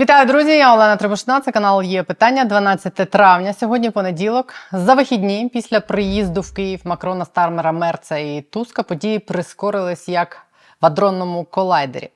Вітаю, друзі! Я Олена Требушна. Це канал є питання. 12 травня. Сьогодні понеділок. За вихідні після приїзду в Київ Макрона, Стармера, Мерца і Туска події прискорились як в адронному колайдері.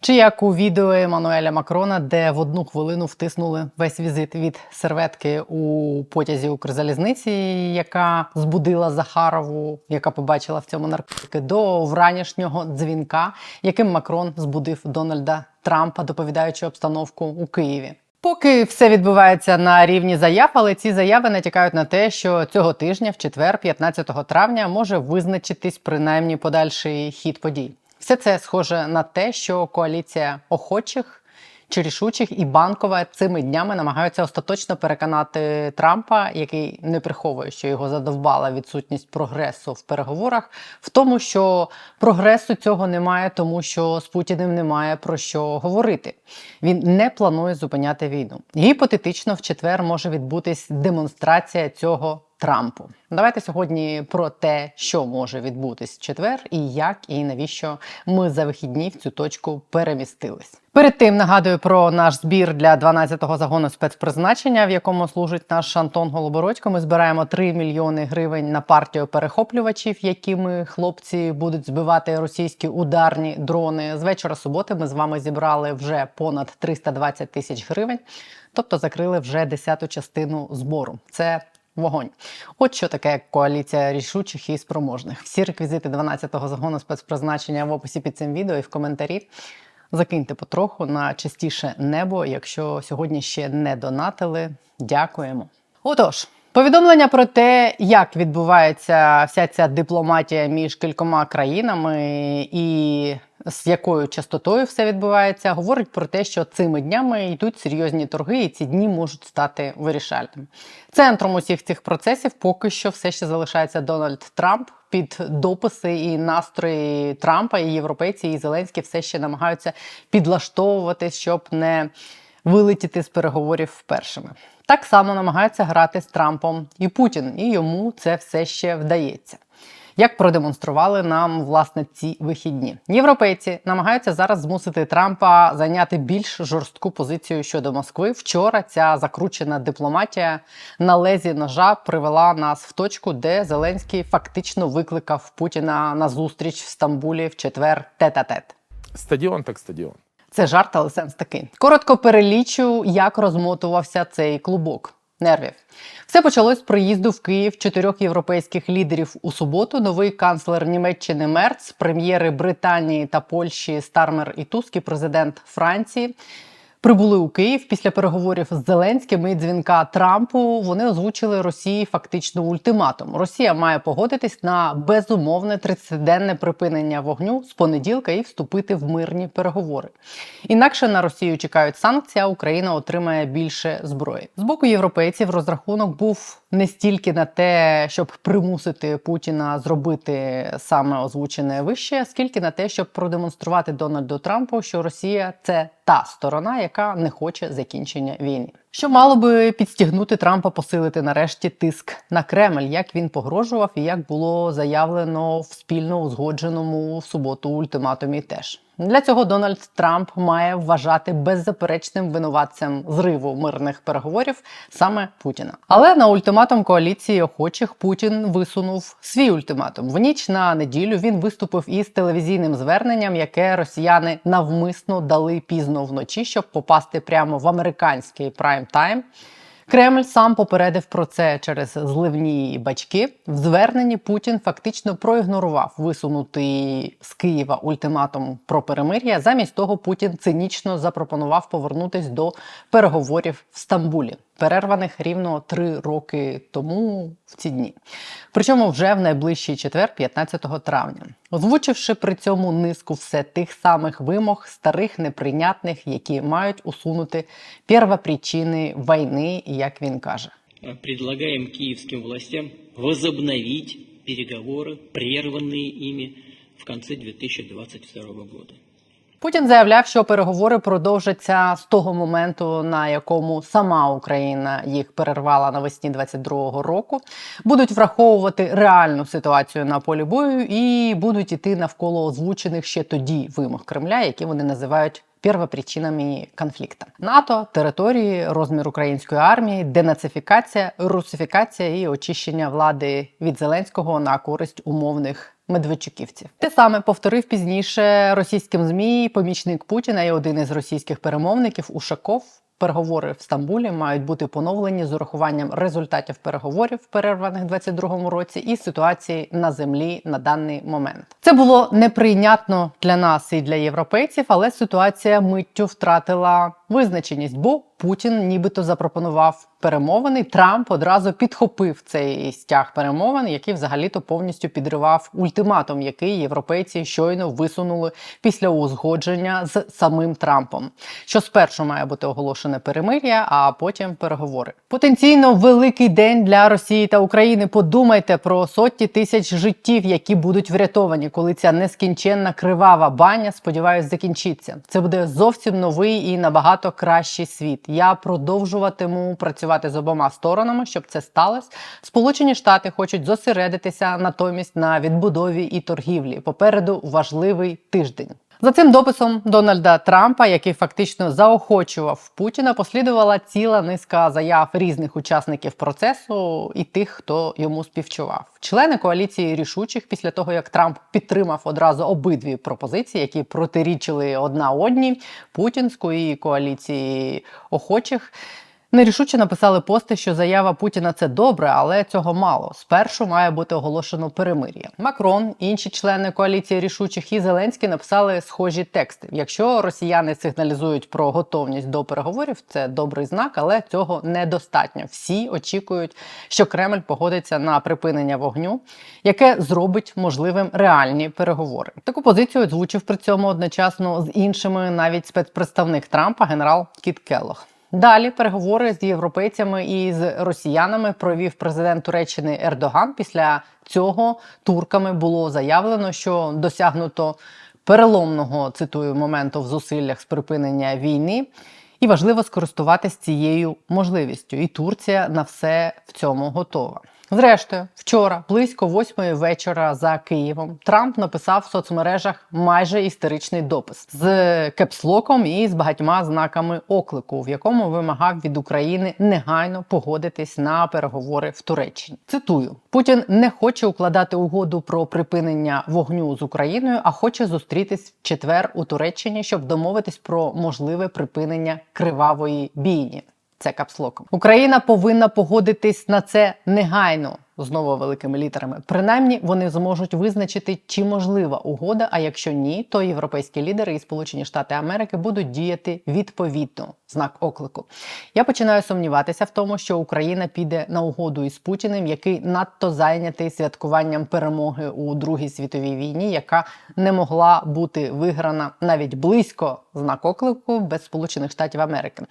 Чи як у відео Еммануеля Макрона, де в одну хвилину втиснули весь візит від серветки у потязі Укрзалізниці, яка збудила Захарову, яка побачила в цьому наркотики, до вранішнього дзвінка, яким Макрон збудив Дональда Трампа, доповідаючи обстановку у Києві. Поки все відбувається на рівні заяв, але ці заяви натякають на те, що цього тижня, в четвер, 15 травня, може визначитись принаймні подальший хід подій. Все це схоже на те, що коаліція охочих чи рішучих і банкова цими днями намагаються остаточно переконати Трампа, який не приховує, що його задовбала відсутність прогресу в переговорах, в тому, що прогресу цього немає, тому що з Путіним немає про що говорити. Він не планує зупиняти війну. Гіпотетично, в четвер може відбутись демонстрація цього. Трампу, давайте сьогодні про те, що може відбутись четвер, і як і навіщо ми за вихідні в цю точку перемістились. Перед тим нагадую про наш збір для 12-го загону спецпризначення, в якому служить наш Антон Голобородько. Ми збираємо 3 мільйони гривень на партію перехоплювачів, якими хлопці будуть збивати російські ударні дрони. З вечора суботи ми з вами зібрали вже понад 320 тисяч гривень, тобто закрили вже десяту частину збору. Це Вогонь. От що таке коаліція рішучих і спроможних. Всі реквізити 12-го загону спецпризначення в описі під цим відео і в коментарі. Закиньте потроху на частіше небо, якщо сьогодні ще не донатили. Дякуємо. Отож. Повідомлення про те, як відбувається вся ця дипломатія між кількома країнами і з якою частотою все відбувається, говорить про те, що цими днями йдуть серйозні торги, і ці дні можуть стати вирішальними. Центром усіх цих процесів поки що все ще залишається Дональд Трамп. Під дописи і настрої Трампа і європейці і Зеленський все ще намагаються підлаштовувати, щоб не вилетіти з переговорів першими. Так само намагаються грати з Трампом і Путін, і йому це все ще вдається. Як продемонстрували нам власне ці вихідні, європейці намагаються зараз змусити Трампа зайняти більш жорстку позицію щодо Москви. Вчора ця закручена дипломатія на лезі ножа привела нас в точку, де Зеленський фактично викликав Путіна на зустріч в Стамбулі в четвер тет-а-тет. Стадіон так стадіон. Це жарт, але сенс такий. Коротко перелічу, як розмотувався цей клубок нервів. Все почалось з приїзду в Київ чотирьох європейських лідерів у суботу. Новий канцлер Німеччини Мерц, прем'єри Британії та Польщі Стармер і Туск і президент Франції. Прибули у Київ після переговорів з Зеленським і дзвінка Трампу. Вони озвучили Росії фактично ультиматум. Росія має погодитись на безумовне 30-денне припинення вогню з понеділка і вступити в мирні переговори. Інакше на Росію чекають санкції, а Україна отримає більше зброї. З боку європейців розрахунок був не стільки на те, щоб примусити Путіна зробити саме озвучене вище, скільки на те, щоб продемонструвати Дональду Трампу, що Росія це та сторона, яка не хоче закінчення війни. Що мало би підстігнути Трампа посилити нарешті тиск на Кремль, як він погрожував і як було заявлено в спільно узгодженому в суботу ультиматумі. Теж для цього Дональд Трамп має вважати беззаперечним винуватцем зриву мирних переговорів саме Путіна. Але на ультиматум коаліції охочих Путін висунув свій ультиматум. В ніч на неділю він виступив із телевізійним зверненням, яке росіяни навмисно дали пізно вночі, щоб попасти прямо в американський прайм-тайм. Кремль сам попередив про це через зливні бачки. В зверненні Путін фактично проігнорував висунутий з Києва ультиматум про перемир'я. Замість того Путін цинічно запропонував повернутись до переговорів в Стамбулі, перерваних рівно три роки тому в ці дні. Причому вже в найближчий четвер, 15 травня, озвучивши при цьому низку все тих самих вимог, старих неприйнятних, які мають усунути первопричини війни, як він каже. Предлагаем киевским властям возобновить переговоры, прерванные ими в конце 2022 года. Путін заявляв, що переговори продовжаться з того моменту, на якому сама Україна їх перервала навесні 22-го року. Будуть враховувати реальну ситуацію на полі бою і будуть іти навколо озвучених ще тоді вимог Кремля, які вони називають первопричинами конфлікта. НАТО, території, розмір української армії, денацифікація, русифікація і очищення влади від Зеленського на користь умовних. Медведчуківців те саме повторив пізніше російським змі помічник Путіна і один із російських перемовників Ушаков. Переговори в Стамбулі мають бути поновлені з урахуванням результатів переговорів, перерваних в 22-му році, і ситуації на землі на даний момент. Це було неприйнятно для нас і для європейців, але ситуація миттю втратила визначеність, бо Путін нібито запропонував перемовини. Трамп одразу підхопив цей стяг перемовин, який взагалі-то повністю підривав ультиматум, який європейці щойно висунули після узгодження з самим Трампом. Що спершу має бути оголошене перемир'я, а потім переговори. Потенційно великий день для Росії та України. Подумайте про сотні тисяч життів, які будуть врятовані, коли ця нескінченна кривава баня, сподіваюсь, закінчиться. Це буде зовсім новий і набагато кращий світ. Я продовжуватиму працювати з обома сторонами, щоб це сталося. Сполучені Штати хочуть зосередитися натомість на відбудові і торгівлі. Попереду важливий тиждень. За цим дописом Дональда Трампа, який фактично заохочував Путіна, послідувала ціла низка заяв різних учасників процесу і тих, хто йому співчував. Члени коаліції рішучих після того, як Трамп підтримав одразу обидві пропозиції, які протирічили одна одній путінської коаліції охочих. Нерішуче написали пости, що заява Путіна це добре, але цього мало. Спершу має бути оголошено перемир'я. Макрон, інші члени коаліції рішучих і Зеленський написали схожі тексти. Якщо росіяни сигналізують про готовність до переговорів, це добрий знак, але цього недостатньо. Всі очікують, що Кремль погодиться на припинення вогню, яке зробить можливим реальні переговори. Таку позицію озвучив при цьому одночасно з іншими, навіть спецпредставник Трампа, генерал Кіт Келлог. Далі переговори з європейцями і з росіянами провів президент Туреччини Ердоган. Після цього турками було заявлено, що досягнуто переломного цитую моменту в зусиллях з припинення війни. І важливо скористуватись цією можливістю. І Турція на все в цьому готова. Зрештою, вчора, близько восьмої вечора за Києвом, Трамп написав в соцмережах майже істеричний допис з кепслоком і з багатьма знаками оклику, в якому вимагав від України негайно погодитись на переговори в Туреччині. Цитую: Путін не хоче укладати угоду про припинення вогню з Україною, а хоче зустрітись в четвер у Туреччині, щоб домовитись про можливе припинення кривавої бійні. Це капслоком. Україна повинна погодитись на це негайно. Знову великими літерами. Принаймні вони зможуть визначити, чи можлива угода. А якщо ні, то європейські лідери і Сполучені Штати Америки будуть діяти відповідно. Знак оклику. Я починаю сумніватися в тому, що Україна піде на угоду із Путіним, який надто зайнятий святкуванням перемоги у Другій світовій війні, яка не могла бути виграна навіть близько знак оклику без Сполучених Штатів Америки.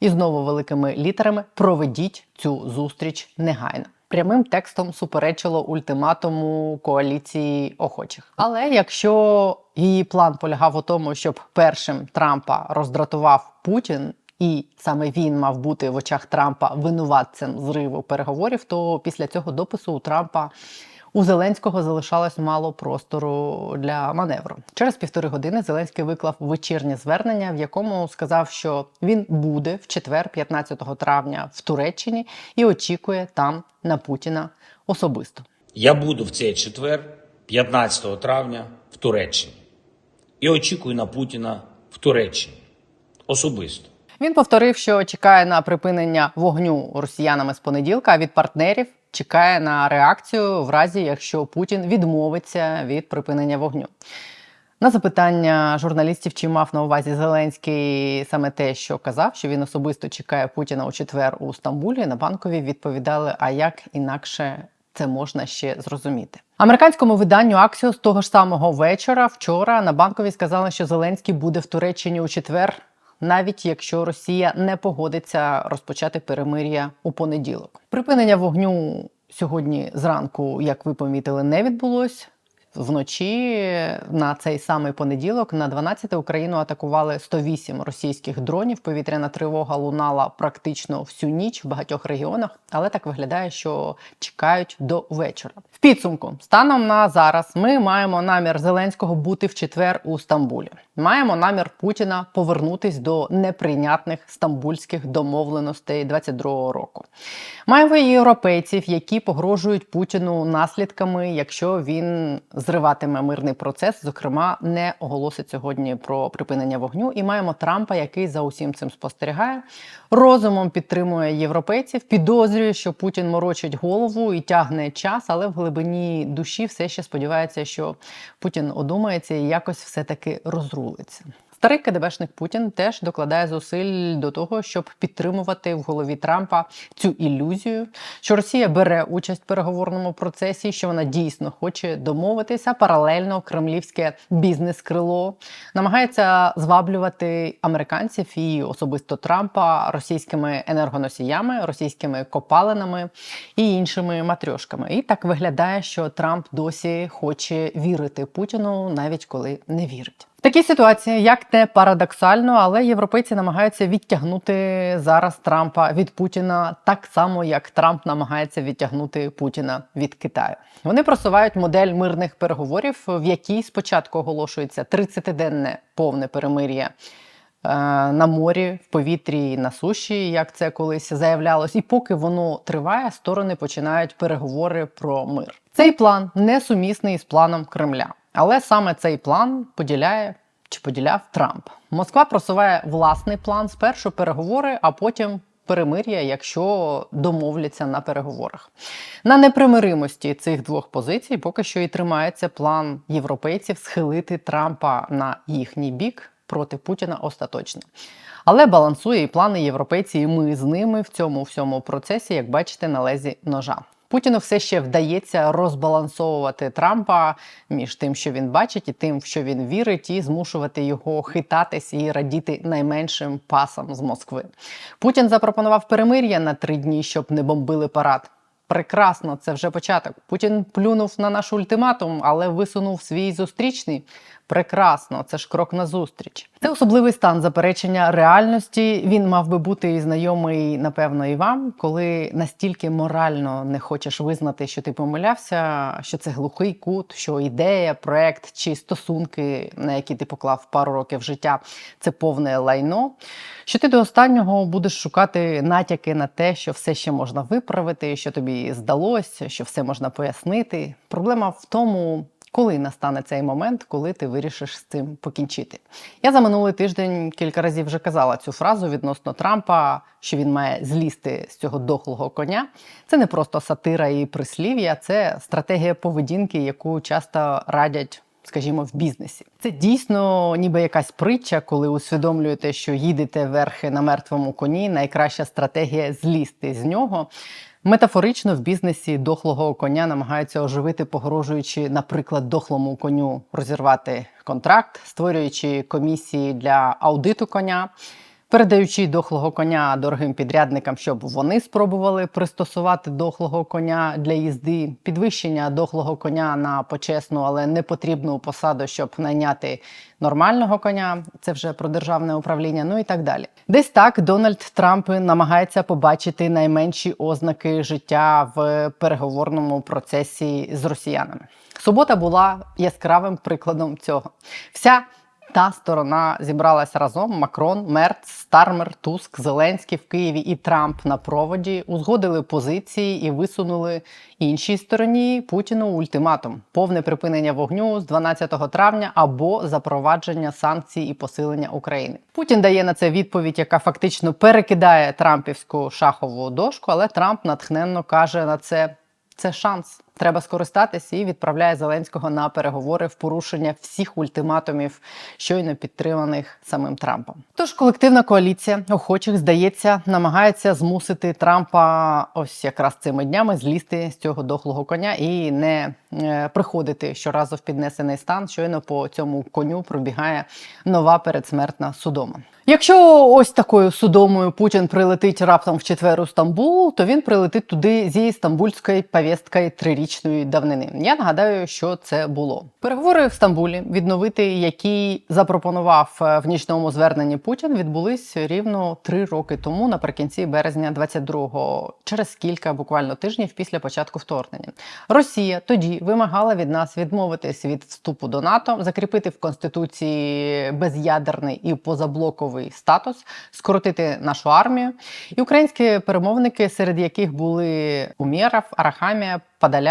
І знову великими літерами проведіть цю зустріч негайно. Прямим текстом суперечило ультиматуму коаліції охочих. Але якщо її план полягав у тому, щоб першим Трампа роздратував Путін, і саме він мав бути в очах Трампа винуватцем зриву переговорів, то після цього допису у Трампа у Зеленського залишалось мало простору для маневру. Через півтори години Зеленський виклав вечірнє звернення, в якому сказав, що він буде в четвер, 15 травня, в Туреччині і очікує там на Путіна особисто. Я буду в цей четвер, 15 травня, в Туреччині. І очікую на Путіна в Туреччині особисто. Він повторив, що чекає на припинення вогню росіянами з понеділка, а від партнерів чекає на реакцію в разі, якщо Путін відмовиться від припинення вогню. На запитання журналістів, чи мав на увазі Зеленський саме те, що казав, що він особисто чекає Путіна у четвер у Стамбулі, на банкові відповідали: а як інакше це можна ще зрозуміти. Американському виданню Axios того ж самого вечора, вчора на банковій сказали, що Зеленський буде в Туреччині у четвер, навіть якщо Росія не погодиться розпочати перемир'я у понеділок. Припинення вогню сьогодні зранку, як ви помітили, не відбулось. Вночі на цей самий понеділок, на 12 Україну атакували 108 російських дронів. Повітряна тривога лунала практично всю ніч в багатьох регіонах, але так виглядає, що чекають до вечора. В підсумку, станом на зараз, ми маємо намір Зеленського бути в четвер у Стамбулі. Маємо намір Путіна повернутись до неприйнятних стамбульських домовленостей 22-го року. Маємо європейців, які погрожують Путіну наслідками, якщо він зриватиме мирний процес, зокрема, не оголосить сьогодні про припинення вогню. І маємо Трампа, який за усім цим спостерігає, розумом підтримує європейців, підозрює, що Путін морочить голову і тягне час, але в глибині душі все ще сподівається, що Путін одумається і якось все таки розрулиться. Старий КДБшник Путін теж докладає зусиль до того, щоб підтримувати в голові Трампа цю ілюзію, що Росія бере участь в переговорному процесі, що вона дійсно хоче домовитися. Паралельно кремлівське бізнес-крило намагається зваблювати американців і особисто Трампа російськими енергоносіями, російськими копалинами і іншими матрьошками. І так виглядає, що Трамп досі хоче вірити Путіну, навіть коли не вірить. В такій ситуації, як не парадоксально, але європейці намагаються відтягнути зараз Трампа від Путіна так само, як Трамп намагається відтягнути Путіна від Китаю. Вони просувають модель мирних переговорів, в якій спочатку оголошується 30-денне повне перемир'я. е, На морі, в повітрі на суші, як це колись заявлялось, і поки воно триває, сторони починають переговори про мир. Цей план несумісний з планом Кремля. Але саме цей план поділяє чи поділяв Трамп. Москва просуває власний план спершу переговори, а потім перемир'я, якщо домовляться на переговорах. На непримиримості цих двох позицій поки що і тримається план європейців схилити Трампа на їхній бік проти Путіна остаточно. Але балансує і плани європейці, і ми з ними в цьому всьому процесі, як бачите, на лезі ножа. Путіну все ще вдається розбалансовувати Трампа між тим, що він бачить, і тим, в що він вірить, і змушувати його хитатись і радіти найменшим пасам з Москви. Путін запропонував перемир'я на три дні, щоб не бомбили парад. Прекрасно, це вже початок. Путін плюнув на наш ультиматум, але висунув свій зустрічний. Прекрасно, це ж крок назустріч. Це особливий стан заперечення реальності. Він мав би бути знайомий, напевно, і вам, коли настільки морально не хочеш визнати, що ти помилявся, що це глухий кут, що ідея, проект чи стосунки, на які ти поклав пару років життя, це повне лайно. Що ти до останнього будеш шукати натяки на те, що все ще можна виправити, що тобі здалося, що все можна пояснити. Проблема в тому. Коли настане цей момент, коли ти вирішиш з цим покінчити? Я за минулий тиждень кілька разів вже казала цю фразу відносно Трампа, що він має злізти з цього дохлого коня. Це не просто сатира і прислів'я, це стратегія поведінки, яку часто радять. Скажімо, в бізнесі це дійсно ніби якась притча, коли усвідомлюєте, що їдете верхи на мертвому коні. Найкраща стратегія злізти з нього. Метафорично в бізнесі дохлого коня намагаються оживити, погрожуючи, наприклад, дохлому коню розірвати контракт, створюючи комісії для аудиту коня. Передаючи дохлого коня дорогим підрядникам, щоб вони спробували пристосувати дохлого коня для їзди, підвищення дохлого коня на почесну, але не потрібну посаду, щоб найняти нормального коня. Це вже про державне управління. Ну і так далі. Десь так Дональд Трамп намагається побачити найменші ознаки життя в переговорному процесі з росіянами. Субота була яскравим прикладом цього. Вся та сторона зібралась разом: Макрон, Мерц, Стармер, Туск, Зеленський в Києві і Трамп на проводі узгодили позиції і висунули іншій стороні Путіну ультиматум: повне припинення вогню з 12 травня або запровадження санкцій і посилення України. Путін дає на це відповідь, яка фактично перекидає Трампівську шахову дошку, але Трамп натхненно каже на це: це шанс. Треба скористатися і відправляє Зеленського на переговори в порушення всіх ультиматумів, щойно підтриманих самим Трампом. Тож колективна коаліція охочих здається намагається змусити Трампа ось якраз цими днями злізти з цього дохлого коня і не е, приходити щоразу в піднесений стан. Щойно по цьому коню пробігає нова передсмертна судома. Якщо ось такою судомою Путін прилетить раптом в четвер у Стамбул, то він прилетить туди зі стамбульською повісткою три десятирічної давнини. Я нагадаю, що це було. Переговори в Стамбулі, відновити які запропонував е, в нічному зверненні Путін, відбулись рівно три роки тому, наприкінці березня 22-го, через кілька буквально тижнів після початку вторгнення. Росія тоді вимагала від нас відмовитись від вступу до НАТО, закріпити в конституції без'ядерний і позаблоковий статус, скоротити нашу армію. І українські перемовники, серед яких були Умєров, Арахамія,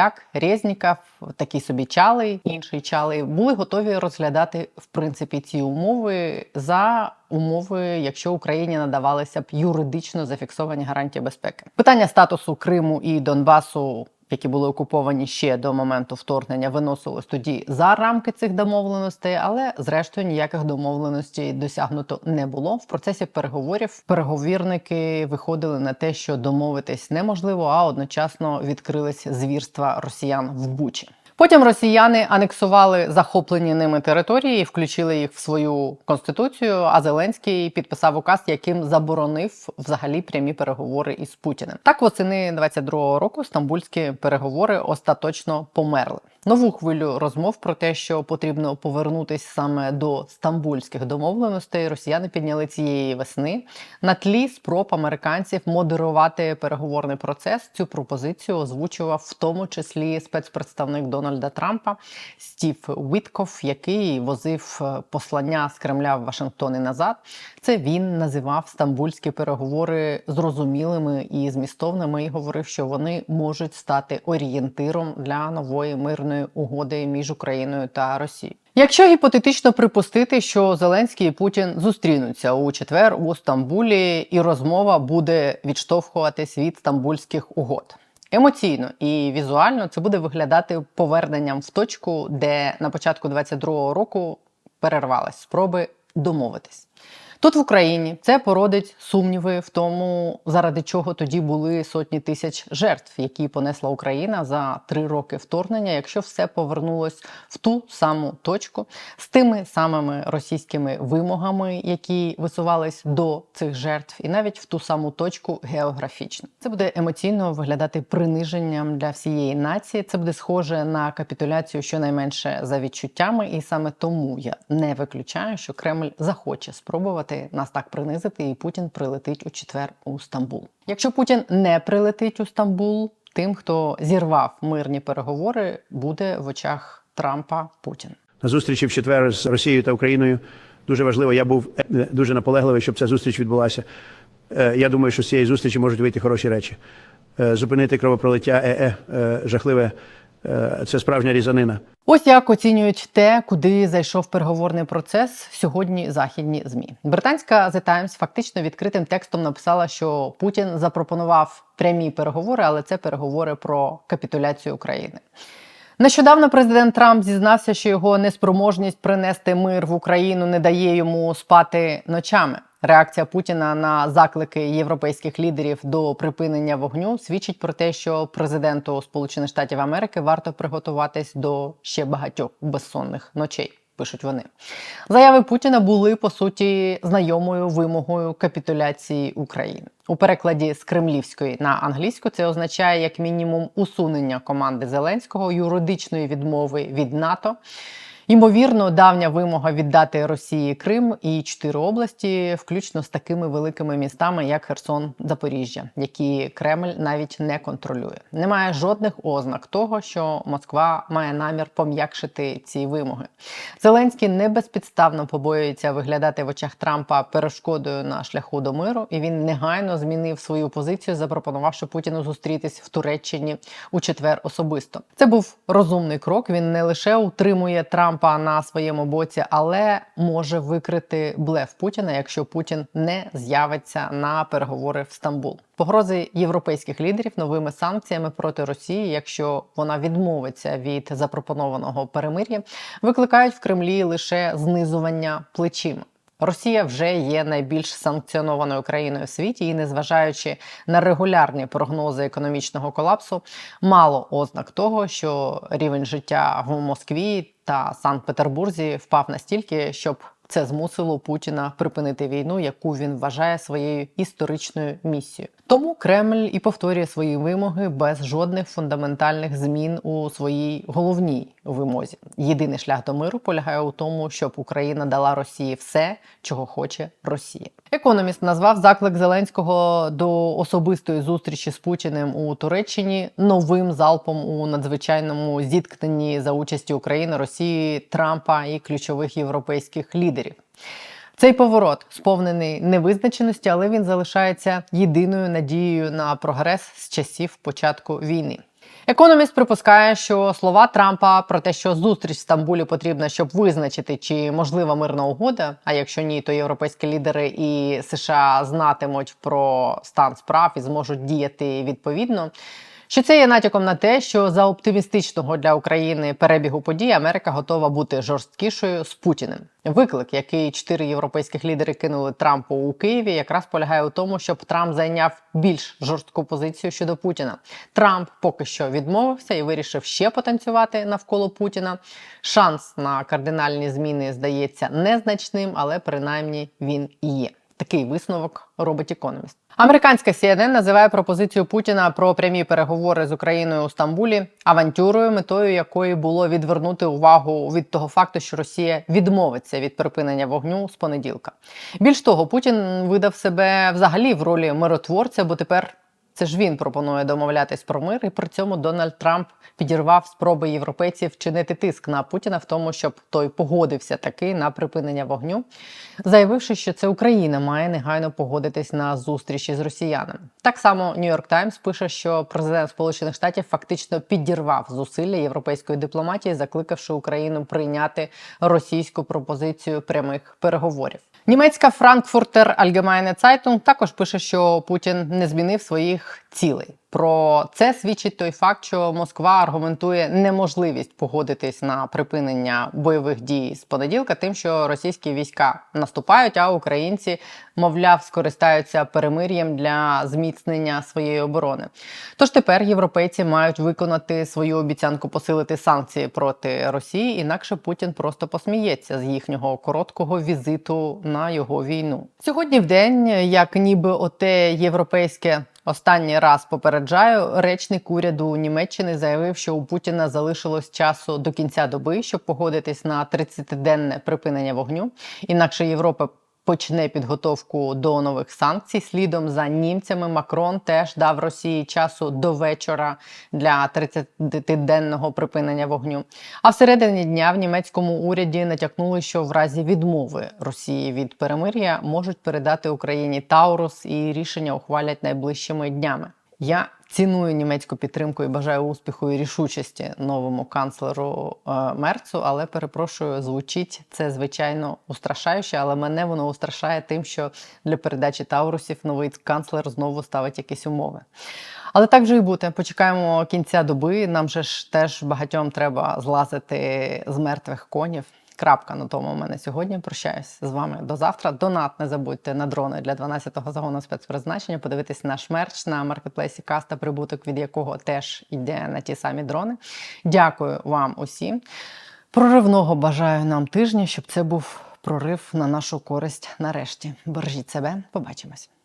Падаляк, Резніков, такий собі Чалий, інший Чалий, були готові розглядати в принципі ці умови за умови, якщо Україні надавалися б юридично зафіксовані гарантії безпеки. Питання статусу Криму і Донбасу. Які були окуповані ще до моменту вторгнення, виносилось тоді за рамки цих домовленостей, але зрештою ніяких домовленостей досягнуто не було. В процесі переговорів переговірники виходили на те, що домовитись неможливо, а одночасно відкрились звірства росіян в Бучі. Потім росіяни анексували захоплені ними території, включили їх в свою конституцію. А Зеленський підписав указ, яким заборонив взагалі прямі переговори із Путіним. Так восени 22-го року стамбульські переговори остаточно померли. Нову хвилю розмов про те, що потрібно повернутися саме до стамбульських домовленостей, росіяни підняли цієї весни на тлі спроб американців модерувати переговорний процес. Цю пропозицію озвучував в тому числі спецпредставник Дональда Трампа Стів Вітков, який возив е, послання з Кремля в Вашингтон і назад. Це він називав стамбульські переговори зрозумілими і змістовними, і говорив, що вони можуть стати орієнтиром для нової мирної угоди між Україною та Росією. Якщо гіпотетично припустити, що Зеленський і Путін зустрінуться у четвер у Стамбулі, і розмова буде відштовхуватись від стамбульських угод. Емоційно і візуально це буде виглядати поверненням в точку, де на початку 22-го року перервались спроби домовитись. Тут в Україні це породить сумніви в тому, заради чого тоді були сотні тисяч жертв, які понесла Україна за три роки вторгнення, якщо все повернулось в ту саму точку з тими самими російськими вимогами, які висувались до цих жертв, і навіть в ту саму точку географічно. Це буде емоційно виглядати приниженням для всієї нації. Це буде схоже на капітуляцію, щонайменше за відчуттями, і саме тому я не виключаю, що Кремль захоче спробувати нас так принизити, і Путін прилетить у четвер у Стамбул. Якщо Путін не прилетить у Стамбул, тим, хто зірвав мирні переговори, буде в очах Трампа Путін. на зустрічі в четвер з Росією та Україною. Дуже важливо. Я був е, дуже наполегливий, щоб ця зустріч відбулася. Е, Я думаю, що з цієї зустрічі можуть вийти хороші речі. Е, Зупинити кровопролиття ЕЕ е, жахливе. Е, Це справжня різанина. Ось як оцінюють те, куди зайшов переговорний процес сьогодні західні змі. Британська The Times фактично відкритим текстом написала, що Путін запропонував прямі переговори, але це переговори про капітуляцію України. Нещодавно президент Трамп зізнався, що його неспроможність принести мир в Україну не дає йому спати ночами. Реакція Путіна на заклики європейських лідерів до припинення вогню свідчить про те, що президенту Сполучених Штатів Америки варто приготуватись до ще багатьох безсонних ночей. Пишуть вони. Заяви Путіна були по суті знайомою вимогою капітуляції України. У перекладі з кремлівської на англійську це означає як мінімум усунення команди Зеленського юридичної відмови від НАТО. Ймовірно, давня вимога віддати Росії Крим і чотири області, включно з такими великими містами, як Херсон, Запоріжжя, які Кремль навіть не контролює. Немає жодних ознак того, що Москва має намір пом'якшити ці вимоги. Зеленський не безпідставно побоюється виглядати в очах Трампа перешкодою на шляху до миру, і він негайно змінив свою позицію, запропонувавши Путіну зустрітись в Туреччині у четвер особисто. Це був розумний крок. Він не лише утримує Трампа на своєму боці, але може викрити блеф Путіна, якщо Путін не з'явиться на переговори в Стамбул. Погрози європейських лідерів новими санкціями проти Росії, якщо вона відмовиться від запропонованого перемир'я, викликають в Кремлі лише знизування плечима. Росія вже є найбільш санкціонованою країною в світі, і незважаючи на регулярні прогнози економічного колапсу, мало ознак того, що рівень життя в Москві та Санкт-Петербурзі впав настільки, щоб Це змусило Путіна припинити війну, яку він вважає своєю історичною місією. Тому Кремль і повторює свої вимоги без жодних фундаментальних змін у своїй головній вимозі. Єдиний шлях до миру полягає у тому, щоб Україна дала Росії все, чого хоче Росія. Економіст назвав заклик Зеленського до особистої зустрічі з Путіним у Туреччині новим залпом у надзвичайному зіткненні за участі України, Росії, Трампа і ключових європейських лідерів. Цей поворот сповнений невизначеності, але він залишається єдиною надією на прогрес з часів початку війни. Економіст припускає, що слова Трампа про те, що зустріч в Стамбулі потрібна, щоб визначити, чи можлива мирна угода. А якщо ні, то європейські лідери і США знатимуть про стан справ і зможуть діяти відповідно. Що це є натяком на те, що за оптимістичного для України перебігу подій Америка готова бути жорсткішою з Путіним. Виклик, який чотири європейських лідери кинули Трампу у Києві, якраз полягає у тому, щоб Трамп зайняв більш жорстку позицію щодо Путіна. Трамп поки що відмовився і вирішив ще потанцювати навколо Путіна. Шанс на кардинальні зміни здається незначним, але принаймні він і є. Такий висновок робить економіст. Американська CNN називає пропозицію Путіна про прямі переговори з Україною у Стамбулі авантюрою, метою якої було відвернути увагу від того факту, що Росія відмовиться від припинення вогню з понеділка. Більш того, Путін видав себе взагалі в ролі миротворця, бо тепер це ж він пропонує домовлятись про мир, і при цьому Дональд Трамп підірвав спроби європейців вчинити тиск на Путіна в тому, щоб той погодився таки на припинення вогню, заявивши, що це Україна має негайно погодитись на зустрічі з росіянами. Так само Нью-Йорк Таймс пише, що президент Сполучених Штатів фактично підірвав зусилля європейської дипломатії, закликавши Україну прийняти російську пропозицію прямих переговорів. Німецька Frankfurter Allgemeine Zeitung також пише, що Путін не змінив своїх цілей. Про це свідчить той факт, що Москва аргументує неможливість погодитись на припинення бойових дій з понеділка, тим, що російські війська наступають, а українці, мовляв, скористаються перемир'ям для зміцнення своєї оборони. Тож тепер європейці мають виконати свою обіцянку посилити санкції проти Росії, інакше Путін просто посміється з їхнього короткого візиту на його війну. Сьогодні в день, як ніби оте європейське Останній раз попереджаю, речник уряду Німеччини заявив, що у Путіна залишилось часу до кінця доби, щоб погодитись на 30-денне припинення вогню. Інакше Європа почне підготовку до нових санкцій. Слідом за німцями Макрон теж дав Росії часу до вечора для 30-денного припинення вогню. А всередині дня в німецькому уряді натякнули, що в разі відмови Росії від перемир'я можуть передати Україні Таурус і рішення ухвалять найближчими днями. Я ціную німецьку підтримку і бажаю успіху і рішучості новому канцлеру е, Мерцу, але перепрошую, звучить це звичайно устрашающе, але мене воно устрашає тим, що для передачі Таурусів новий канцлер знову ставить якісь умови. Але так вже і бути. Почекаємо кінця доби. Нам же ж теж багатьом треба злазити з мертвих конів. Крапка на тому у мене сьогодні. Прощаюсь з вами до завтра. Донат не забудьте на дрони для 12-го загону спецпризначення. Подивитись наш мерч на маркетплейсі Каста, прибуток від якого теж йде на ті самі дрони. Дякую вам усім. Проривного бажаю нам тижня, щоб це був прорив на нашу користь нарешті. Бережіть себе, побачимось.